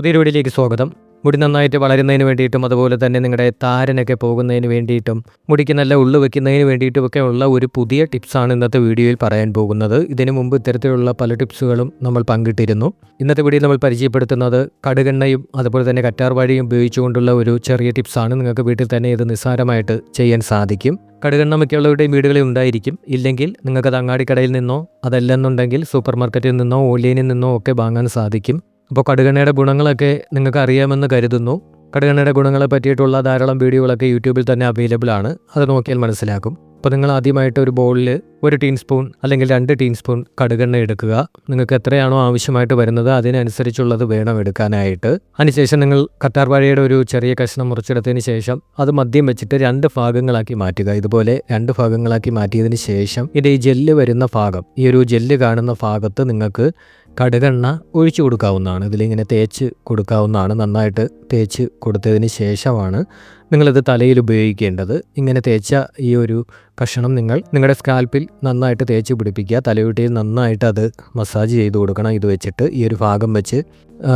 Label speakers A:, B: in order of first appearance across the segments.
A: പുതിയൊരു വീഡിയോയിലേക്ക് സ്വാഗതം. മുടി നന്നായിട്ട് വളരുന്നതിന് വേണ്ടിയിട്ടും അതുപോലെ തന്നെ നിങ്ങളുടെ താരനൊക്കെ പോകുന്നതിന് വേണ്ടിയിട്ടും മുടിക്ക് നല്ല ഉള്ളു വെക്കുന്നതിന് വേണ്ടിയിട്ടും ഒക്കെ ഉള്ള ഒരു പുതിയ ടിപ്സാണ് ഇന്നത്തെ വീഡിയോയിൽ പറയാൻ പോകുന്നത്. ഇതിനു മുമ്പ് ഇത്തരത്തിലുള്ള പല ടിപ്സുകളും നമ്മൾ പങ്കിട്ടിരുന്നു. ഇന്നത്തെ വീഡിയോയിൽ നമ്മൾ പരിചയപ്പെടുത്തുന്നത് കടുകെണ്ണയും അതുപോലെ തന്നെ കറ്റാർവാഴിയും ഉപയോഗിച്ചുകൊണ്ടുള്ള ഒരു ചെറിയ ടിപ്സാണ് നിങ്ങൾക്ക് വീട്ടിൽ തന്നെ ഇത് നിസ്സാരമായിട്ട് ചെയ്യാൻ സാധിക്കും. കടുകെണ്ണ മിക്കുള്ളവരുടെയും വീടുകളിൽ ഉണ്ടായിരിക്കും. ഇല്ലെങ്കിൽ നിങ്ങൾക്ക് അത് അങ്ങാടിക്കടയിൽ നിന്നോ അതല്ലെന്നുണ്ടെങ്കിൽ സൂപ്പർ മാർക്കറ്റിൽ നിന്നോ ഓൺലൈനിൽ നിന്നോ ഒക്കെ വാങ്ങാൻ സാധിക്കും. അപ്പോൾ കടുകണ്ണയുടെ ഗുണങ്ങളൊക്കെ നിങ്ങൾക്ക് അറിയാമെന്ന് കരുതുന്നു. കടുകണ്ണയുടെ ഗുണങ്ങളെ പറ്റിയിട്ടുള്ള ധാരാളം വീഡിയോകളൊക്കെ യൂട്യൂബിൽ തന്നെ അവൈലബിൾ ആണ്. അത് നോക്കിയാൽ മനസ്സിലാക്കും. അപ്പോൾ നിങ്ങൾ ആദ്യമായിട്ട് ഒരു ബൗളിൽ ഒരു ടീസ്പൂൺ അല്ലെങ്കിൽ രണ്ട് ടീസ്പൂൺ കടുകെണ്ണ എടുക്കുക. നിങ്ങൾക്ക് എത്രയാണോ ആവശ്യമായിട്ട് വരുന്നത് അതിനനുസരിച്ചുള്ളത് വേണം എടുക്കാനായിട്ട്. അതിനുശേഷം നിങ്ങൾ കറ്റാർവാഴയുടെ ഒരു ചെറിയ കഷ്ണം മുറിച്ചെടുത്തതിന് ശേഷം അത് മദ്യം വെച്ചിട്ട് രണ്ട് ഭാഗങ്ങളാക്കി മാറ്റുക. ഇതുപോലെ രണ്ട് ഭാഗങ്ങളാക്കി മാറ്റിയതിന് ശേഷം ഇത് ഈ ജെല്ല് വരുന്ന ഭാഗം ഈ ഒരു ജെല്ല് കാണുന്ന ഭാഗത്ത് നിങ്ങൾക്ക് കടുകെണ്ണ ഒഴിച്ചു കൊടുക്കാവുന്നതാണ്. ഇതിലിങ്ങനെ തേച്ച് കൊടുക്കാവുന്നതാണ്. നന്നായിട്ട് തേച്ച് കൊടുത്തതിന് ശേഷമാണ് നിങ്ങളിത് തലയിൽ ഉപയോഗിക്കേണ്ടത്. ഇങ്ങനെ തേച്ച ഈ ഒരു കഷണം നിങ്ങൾ നിങ്ങളുടെ സ്കാൽപ്പിൽ നന്നായിട്ട് തേച്ച് പിടിപ്പിക്കുക. തലയൊട്ടിയിൽ നന്നായിട്ട് അത് മസാജ് ചെയ്ത് കൊടുക്കണം. ഇത് വെച്ചിട്ട് ഈ ഒരു ഭാഗം വെച്ച്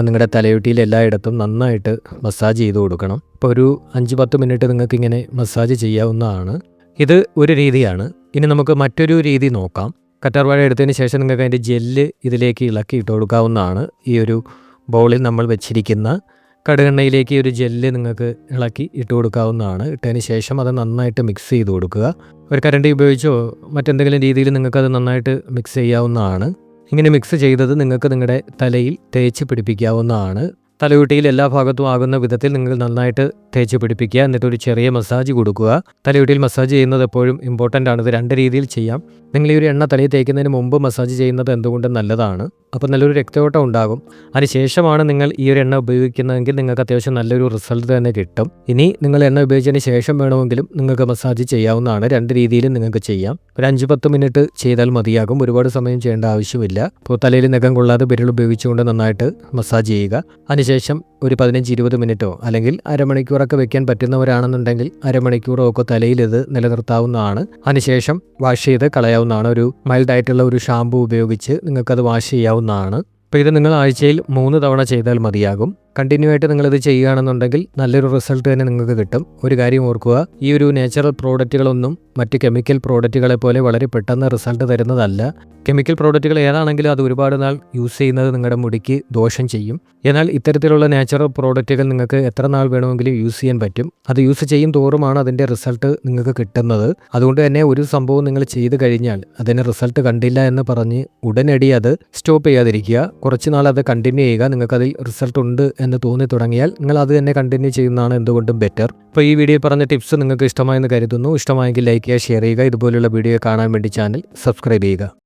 A: നിങ്ങളുടെ തലയൊട്ടിയിൽ എല്ലായിടത്തും നന്നായിട്ട് മസാജ് ചെയ്ത് കൊടുക്കണം. ഇപ്പോൾ ഒരു അഞ്ച് പത്ത് മിനിറ്റ് നിങ്ങൾക്ക് ഇങ്ങനെ മസാജ് ചെയ്യാവുന്നതാണ്. ഇത് ഒരു രീതിയാണ്. ഇനി നമുക്ക് മറ്റൊരു രീതി നോക്കാം. കറ്റാർവാഴ എടുത്തതിന് ശേഷം നിങ്ങൾക്ക് അതിന്റെ ജെല്ല് ഇതിലേക്ക് ഇളക്കി ഇട്ട് കൊടുക്കാവുന്നതാണ്. ഈ ഒരു ബൗളിൽ നമ്മൾ വെച്ചിരിക്കുന്ന കടുകെണ്ണയിലേക്ക് ഒരു ജെല്ല് നിങ്ങൾക്ക് ഇളക്കി ഇട്ട് കൊടുക്കാവുന്നതാണ്. ഇട്ടതിന് ശേഷം അത് നന്നായിട്ട് മിക്സ് ചെയ്ത് കൊടുക്കുക. ഒരു കരണ്ടി ഉപയോഗിച്ചോ മറ്റെന്തെങ്കിലും രീതിയിൽ നിങ്ങൾക്ക് അത് നന്നായിട്ട് മിക്സ് ചെയ്യാവുന്നതാണ്. ഇങ്ങനെ മിക്സ് ചെയ്തത് നിങ്ങൾക്ക് നിങ്ങളുടെ തലയിൽ തേച്ച് പിടിപ്പിക്കാവുന്നതാണ്. തലയുട്ടിയിൽ എല്ലാ ഭാഗത്തും ആകുന്ന വിധത്തിൽ നിങ്ങൾ നന്നായിട്ട് തേച്ച് പിടിപ്പിക്കുക എന്നിട്ട് ഒരു ചെറിയ മസാജ് കൊടുക്കുക. തലയുട്ടിയിൽ മസാജ് ചെയ്യുന്നത് എപ്പോഴും ഇമ്പോർട്ടന്റ് ആണ്. ഇത് രണ്ട് രീതിയിൽ ചെയ്യാം. നിങ്ങൾ ഈ ഒരു എണ്ണ തലയിൽ തേക്കുന്നതിന് മുമ്പ് മസാജ് ചെയ്യുന്നത് എന്തുകൊണ്ടും നല്ലതാണ്? അപ്പോൾ നല്ലൊരു രക്തയോട്ടം ഉണ്ടാകും. അതിനുശേഷമാണ് നിങ്ങൾ ഈ ഒരു എണ്ണ ഉപയോഗിക്കുന്നതെങ്കിൽ നിങ്ങൾക്ക് അത്യാവശ്യം നല്ലൊരു റിസൾട്ട് തന്നെ കിട്ടും. ഇനി നിങ്ങൾ എണ്ണ ഉപയോഗിച്ചതിന് ശേഷം വേണമെങ്കിലും നിങ്ങൾക്ക് മസാജ് ചെയ്യാവുന്നതാണ്. രണ്ട് രീതിയിലും നിങ്ങൾക്ക് ചെയ്യാം. ഒരു അഞ്ച് പത്ത് മിനിറ്റ് ചെയ്താൽ മതിയാകും. ഒരുപാട് സമയം ചെയ്യേണ്ട ആവശ്യമില്ല. ഇപ്പോൾ തലയിൽ നഖം കൊള്ളാതെ വിരൽ ഉപയോഗിച്ചുകൊണ്ട് നന്നായിട്ട് മസാജ് ചെയ്യുക. അതിനുശേഷം ഒരു പതിനഞ്ച് ഇരുപത് മിനിറ്റോ അല്ലെങ്കിൽ അരമണിക്കൂറൊക്കെ വെക്കാൻ പറ്റുന്നവരാണെന്നുണ്ടെങ്കിൽ അരമണിക്കൂറോ ഒക്കെ തലയിൽ ഇത് നിലനിർത്താവുന്നതാണ്. അതിനുശേഷം വാഷ് ചെയ്ത് കളയാവുന്നതാണ്. ഒരു മൈൽഡ് ആയിട്ടുള്ള ഒരു ഷാമ്പു ഉപയോഗിച്ച് നിങ്ങൾക്കത് വാഷ് ചെയ്യാവുന്നതാണ്. അപ്പോൾ ഇത് നിങ്ങൾ ആഴ്ചയിൽ മൂന്ന് തവണ ചെയ്താൽ മതിയാകും. കണ്ടിന്യൂ ആയിട്ട് നിങ്ങളിത് ചെയ്യുകയാണെന്നുണ്ടെങ്കിൽ നല്ലൊരു റിസൾട്ട് തന്നെ നിങ്ങൾക്ക് കിട്ടും. ഒരു കാര്യം ഓർക്കുക ഈ ഒരു നാച്ചുറൽ പ്രോഡക്റ്റുകളൊന്നും മറ്റ് കെമിക്കൽ പ്രോഡക്റ്റുകളെ പോലെ വളരെ പെട്ടെന്ന് റിസൾട്ട് തരുന്നതല്ല. കെമിക്കൽ പ്രോഡക്റ്റുകൾ ഏതാണെങ്കിലും അത് ഒരുപാട് നാൾ യൂസ് ചെയ്യുന്നത് നിങ്ങളുടെ മുടിക്ക് ദോഷം ചെയ്യും. എന്നാൽ ഇത്തരത്തിലുള്ള നാച്ചുറൽ പ്രോഡക്റ്റുകൾ നിങ്ങൾക്ക് എത്ര നാൾ വേണമെങ്കിലും യൂസ് ചെയ്യാൻ പറ്റും. അത് യൂസ് ചെയ്യും തോറുമാണ് അതിന്റെ റിസൾട്ട് നിങ്ങൾക്ക് കിട്ടുന്നത്. അതുകൊണ്ട് തന്നെ ഒരു സംഭവം നിങ്ങൾ ചെയ്തു കഴിഞ്ഞാൽ അതിന് റിസൾട്ട് കണ്ടില്ല എന്ന് പറഞ്ഞ് ഉടനടി അത് സ്റ്റോപ്പ് ചെയ്യാതിരിക്കുക. കുറച്ച് നാൾ അത് കണ്ടിന്യൂ ചെയ്യുക. നിങ്ങൾക്കതിൽ റിസൾട്ട് ഉണ്ട് എന്ന് തോന്നി തുടങ്ങിയാൽ നിങ്ങൾ അത് തന്നെ കണ്ടിന്യൂ ചെയ്യുന്നതാണ് എന്തുകൊണ്ടും ബെറ്റർ. അപ്പോൾ ഈ വീഡിയോ പറഞ്ഞ ടിപ്സ് നിങ്ങൾക്ക് ഇഷ്ടമായെന്ന് കരുതുന്നു. ഇഷ്ടമായെങ്കിൽ ലൈക്ക് ചെയ്യുക ഷെയർ ചെയ്യുക. ഇതുപോലുള്ള വീഡിയോ കാണാൻ വേണ്ടി ചാനൽ സബ്സ്ക്രൈബ് ചെയ്യുക.